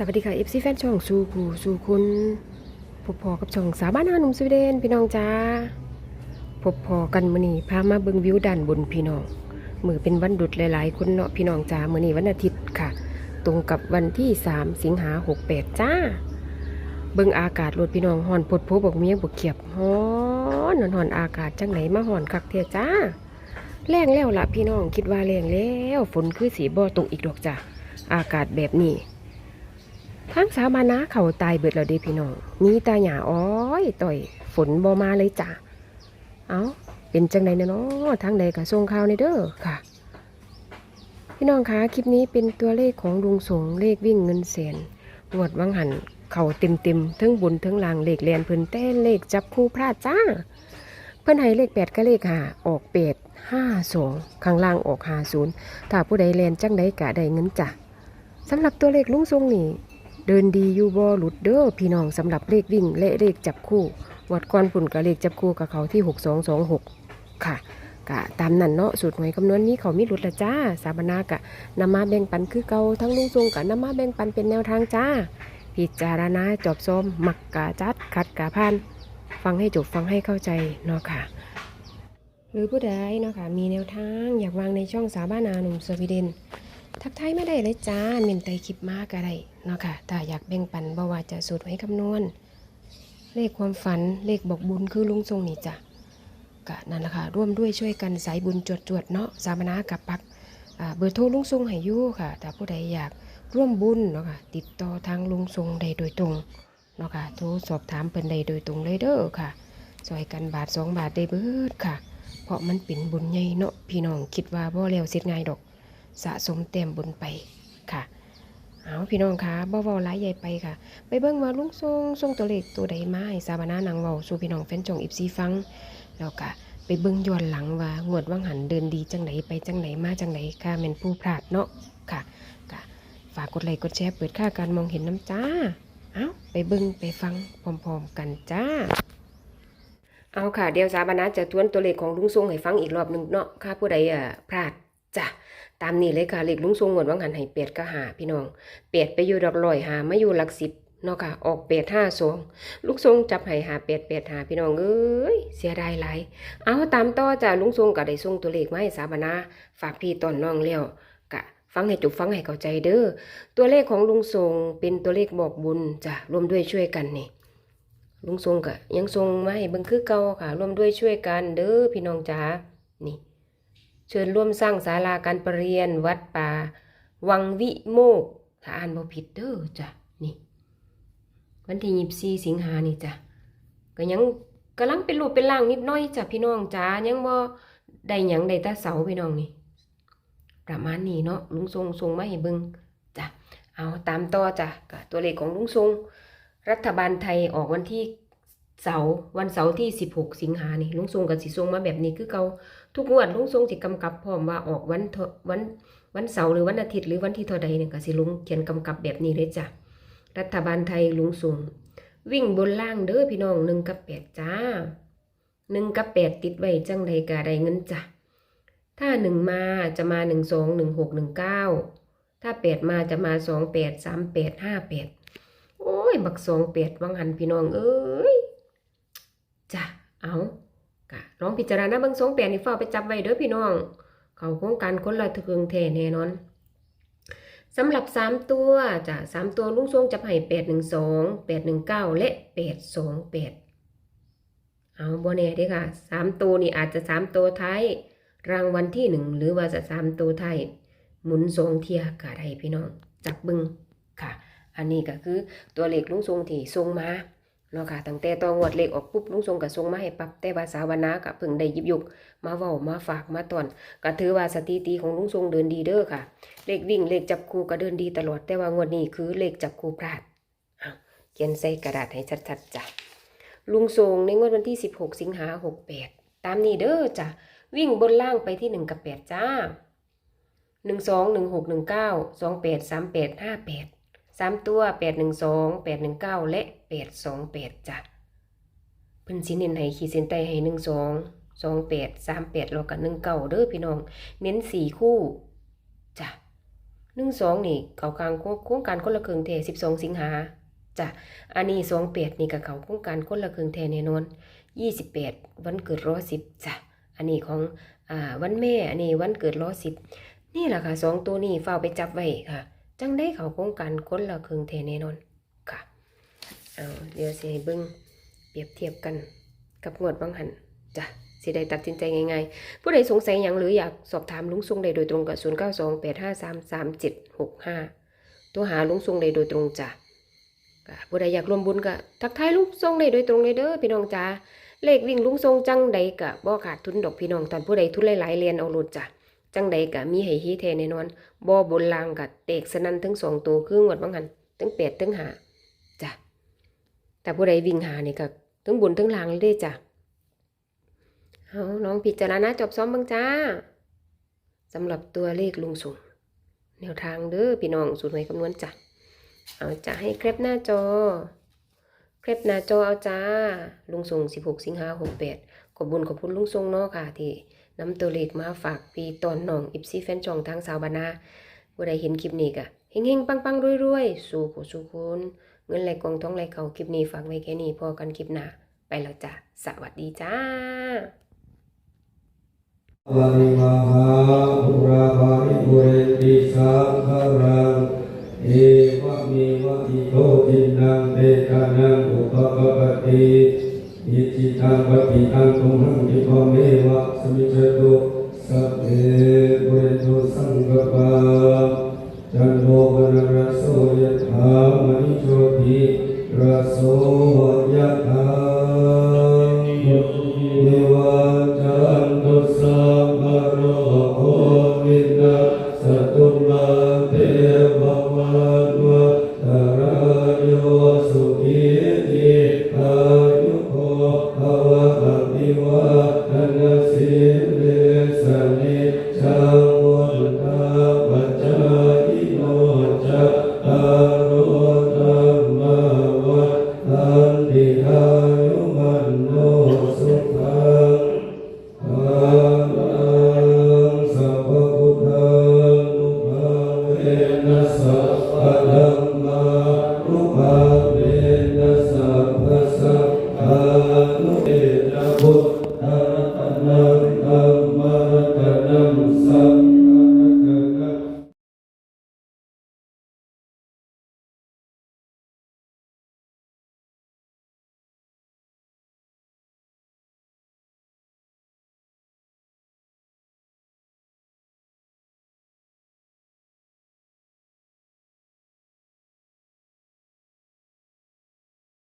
สวัสดีค่ะเอฟซีแฟนช่องสู่กูสู่คุณพบพอกับช่องสาวบ้านนาหนุ่มสวีเดนพี่น้องจ้าพบพอกันมื้อนี้พามาเบิ่งวิวด้านบนพี่น้องมือเป็นวันดุดหลาย ๆ คนเนาะพี่น้องจ้ามื้อนี้วันอาทิตย์ค่ะ ตรงกับวันที่ 3 สิงหา68จ้า เบิ่งอากาศรถพี่น้องฮ้อนพดโพบอกเมียบอกเขียบฮ้อนนอนฮ้อนอากาศจังไหนมาฮ้อนคักเทียจ้าแรงแล้วล่ะพี่น้องคิดว่าแรงแล้ว ฝนคือสีบ่ตกอีกดอกจ้าอากาศแบบนี้ ทั้งสาวมานะเขาตายเบิดแล้วเด้พี่น้องมีตาหยาอ้อยต่อยฝนบ่มาเลยจ้ะเอาเป็นจังใดเนาะทางใดก็ส่งข่าวในเด้อค่ะ พี่น้องคะคลิปนี้เป็นตัวเลขของลุงสงเลขวิ่งเงินแสนงวดวังหันเข่าเต็มเต็มทั้งบนทั้งล่างเลขแลนเพิ่นแต่เลขจับคู่พลาดจ้า เพิ่นให้เลขแปดก็เลขห้าออกแปดห้าสองข้างล่างออกห้าศูนย์ถ้าผู้ใดแลนจังใดกะได้เงินจ้ะสำหรับตัวเลขลุงทรงนี่ เดินดีอยู่บ่หลุดเด้อพี่น้องสำหรับเลขวิ่งและเลขจับคู่วัดก้อนปุ่นกับเลขจับคู่กับเขาที่ 6226 ค่ะกะตามนั้นเนาะสูตรหวยคำนวณนี้เขามีหลุดละจ้า สาบนากะนำมาแบ่งปันคือเก่าทั้งลุงทรงกะนำมาแบ่งปันเป็นแนวทางจ้า พิจารณาจอบซ้อมมักกะจัดขัดกะพานฟังให้จบฟังให้เข้าใจเนาะค่ะ หรือผู้ใดเนาะค่ะมีแนวทางอยากวางในช่องสาบานาหนุ่มสวีเดน ทักทายไม่ได้เลยจ้าเมนไตคลิปมากอะไรเนาะค่ะถ้าอยากแบ่งปันบ่ว่าจะสูตรไว้คำนวณ เลขความฝันเลขบอกบุญคือลุงทรงนี่จ้ะก็นั่นแหละค่ะร่วมด้วยช่วยกันสายบุญจวดจวดๆเนาะสามนากับปักเบอร์โทรลุงทรงให้ยู่ค่ะถ้าผู้ใดอยากร่วมบุญเนาะค่ะติดต่อทางลุงทรงได้โดยตรงเนาะค่ะโทรสอบถามเพิ่นได้โดยตรงเลยเด้อค่ะช่วยกันบาทสองบาทได้เบิดค่ะ เพราะมันเป็นบุญใหญ่เนาะพี่น้องคิดว่าบ่แล้วเสร็จง่ายดอก สะสมเต็มบุญไปค่ะ เอาพี่น้องคะบ่เว้าหลายใหญ่ไปค่ะ ไปเบิ่งว่าลุงทรงทรงตัวเลขตัวใดมาให้สาบานานังเว้าสู่พี่น้องแฟนจงอิบซีฟังแล้วก็ไปเบิ่งย้อนหลังว่างวดว่างหันเดินดีจังไหนไปจังไหนมาจังไหนค่ะแม่นผู้พลาดเนาะค่ะก็ฝากกดไลค์กดแชร์เปิดค่าการมองเห็นน้ำจ้าเอาไปเบิ่งไปฟังพร้อมๆกันจ้าเอาค่ะเดี๋ยวสาบานาจะทวนตัวเลขของลุงทรงให้ฟังอีกรอบหนึ่งเนาะค่ะผู้ใดอะพลาดจ้ะ ตามนี้เลยค่ะเลขลุงทรงหมดว่างหันให้เป็ดก็หาพี่น้องเป็ดไปอยู่ดอกลอยหาไม่อยู่หลักสิบเนาะค่ะออกเป็ดห้าสองลูกทรงจับให้หาเป็ดเป็ดหาพี่น้องเอ้ยเสียดายหลายเอาตามต่อจ้าลุงทรงก็ได้ส่งตัวเลขมาให้สาบานาฝากพี่ตอนน้องแล้วกะฟังให้จบฟังให้เข้าใจเด้อตัวเลขของลุงทรงเป็นตัวเลขบอกบุญจ้ะร่วมด้วยช่วยกันนี่ลุงทรงก็ยังทรงมาให้เบิ่งคือเก่าค่ะร่วมด้วยช่วยกันเด้อพี่น้องจ๋านี่ เชิญร่วมสร้างศาลาการประเรียนวัดป่า วังวิโมกข์ถ้าอ่านบ่ผิดเด้อจ้ะนี่ วันที่ยี่สี่สิงหานี่จ้ะก็ยังกำลังเป็นรูปเป็นร่างนิดน้อยจ้ะพี่น้องจ้ายังบ่ได้หยังได้ต่เสาพี่น้องนี่ ประมาณนี้เนาะลุงทรงทรงมาให้เบิ่งจ้ะเอาตามต่อจ้ะตัวเลขของลุงทรง รัฐบาลไทยออกวันที่ เสาร์วันเสาร์ที่ 16 สิงหานี่ลุงทรงกับสิทรงมาแบบนี้คือเกาทุกงวดลุงทรงสิกำกับพร้อมว่าออกวันวันวันเสาร์หรือวันอาทิตย์หรือวันที่เท่าใดเนี่ยก็สิลุงเขียนกำกับแบบนี้เลยจ้ะรัฐบาลไทยลุงทรงวิ่งบนล่างเด้อพี่น้องหนึ่งกับแปดจ้าหนึ่งกับแปดติดไว้จังใดกะได้เงินจ้ะถ้าหนึ่งมาจะมาหนึ่งสองหนึ่งหกหนึ่งเก้าถ้าแปดมาจะมาสองแปดสามแปดห้าแปดโอ้ย บักสองเป็ดวังหันพี่น้องเอ้ย ลองพิจารณาเบิ่งสงเป็ดนี่เฝ้าไปจับไว้เด้อพี่น้อง เขาโครงการคนละถึงแท้แน่นอนสำหรับสามตัวจ้ะสามตัวลุงทรงจับให้แปดหนึ่งสองแปดหนึ่งเก้าและแปดสองแปดเอาบ่แน่เด้ค่ะสามตัวนี่อาจจะสามตัวท้ายรางวัลที่หนึ่งหรือว่าจะสามตัวท้ายหมุนสองเทียก็ได้พี่น้อง จับบึงค่ะ อันนี้ก็คือตัวเลขลุงทรงที่ทรงมา เนาะค่ะตั้งแต่ตองวดเลขออกปุ๊บลุงทรงก็ทรงมาให้ปรับแต่ภาษาวนาก็เพิ่งได้ยิบยกมาเว้ามาฝากมาตอนก็ถือว่าสถิติของลุงทรงเดินดีเด้อค่ะ เลขวิ่งเลขจับคู่ก็เดินดีตลอดแต่ว่างวดนี้คือเลขจับคู่พลาดเขียนใส่กระดาษให้ชัดๆจ้ะลุงทรงในงวดวันที่ 16 สิงหา68 ตามนี้เด้อจ้ะวิ่งบนล่างไปที่ 1 กับ 8 จ้า 1 2 1 6 1 9 2 8 3 8 5 8 สามตัวแปดหนึ่งสองแปดหนึ่งเก้าและแปดสองแปดจ้ะเพิ่นสิเน้นให้ขีดเส้นใต้ให้หนึ่งสองสองแปดสามแปดแล้วก็หนึ่งเก้าเด้อพี่น้อง เน้นสี่คู่จ้ะหนึ่งสองนี่เขากลางโครงการคนละครึ่งแท้สิบสองสิงหาจ้ะอันนี้สองแปดนี่กับเขาโครงการคนละครึ่งแท้แน่นอนยี่สิบแปดวันเกิดร้อสิบจ้ะอันนี้ของอ่าวันแม่อันนี้วันเกิดร้อสิบนี่แหละค่ะสองตัวนี้เฝ้าไปจับไว้ค่ะ จังได้เขาโครงการคนละครึ่งแท้แน่นอนค่ะเอาเดี๋ยวสิให้เบิ่งเปรียบเทียบกันกับงวดบางหันจ้ะสิได้ตัดสินใจง่ายๆ ผู้ใดสงสัยอย่างหรืออยากสอบถามลุงซุงได้โดยตรงกับ 0 9 2 8 5 3 3 7 6 5 ตัวหาลุงซุงได้โดยตรงจ้ะผู้ใดอยากร่วมบุญก็ทักทายลุงซุงได้โดยตรงเลยเด้อพี่น้องจ้าเลขวิ่งลุงซุงจังใดกะบ่ขาดทุนดอกพี่น้องตอนผู้ใดทุนหลายๆเรียนเอาโลดจ้ะ จังใดกะมีให้ฮีแท้แน่นอนบ่บนลางกะเตกสนั่นทั้งสองตัวคืองวดบางหันทั้งแปดทั้งหาจ้ะแต่ผู้ใดวิ่งหานี่ก็ทั้งบุญทั้งลางเลยด้จ้ะเอาน้องพิจารณาจบซ้อมบ้างจ้าสำหรับตัวเลขลุงส่งแนวทางเด้อพี่น้องสูตรหวยคำนวณจ้ะเอาจะให้เครปหน้าจอเครปหน้าจอเอาจ้าลุงส่ง16 สิงหา68ขอบบุญขอบคุณลุงส่งเนาะค่ะที่ นำตัวเลขมาฝากพี่ตอนน้องอิฟซีแฟนจองทางสาวบานาผู้ใดเห็นคลิปนี้ก็เฮงๆ ปังๆรวยๆ สู่ผู้สู่คนเงินไหลกองท้องไหลเขาคลิปนี้ฝากไว้แค่นี้พอกันคลิปหน้าไปแล้วจ้ะสวัสดีจ้าวา ริวาหาปุราภาริปุเรนติสาคารังเอวะเมวะอิโตทินังเบตานังอุปกปปติอิจิตังปฏิตังตุหังจิปเมวะสมิจตุสัพเพปุเรตุสังกปาจันโทปนรสโสยถามณิโชติรสโส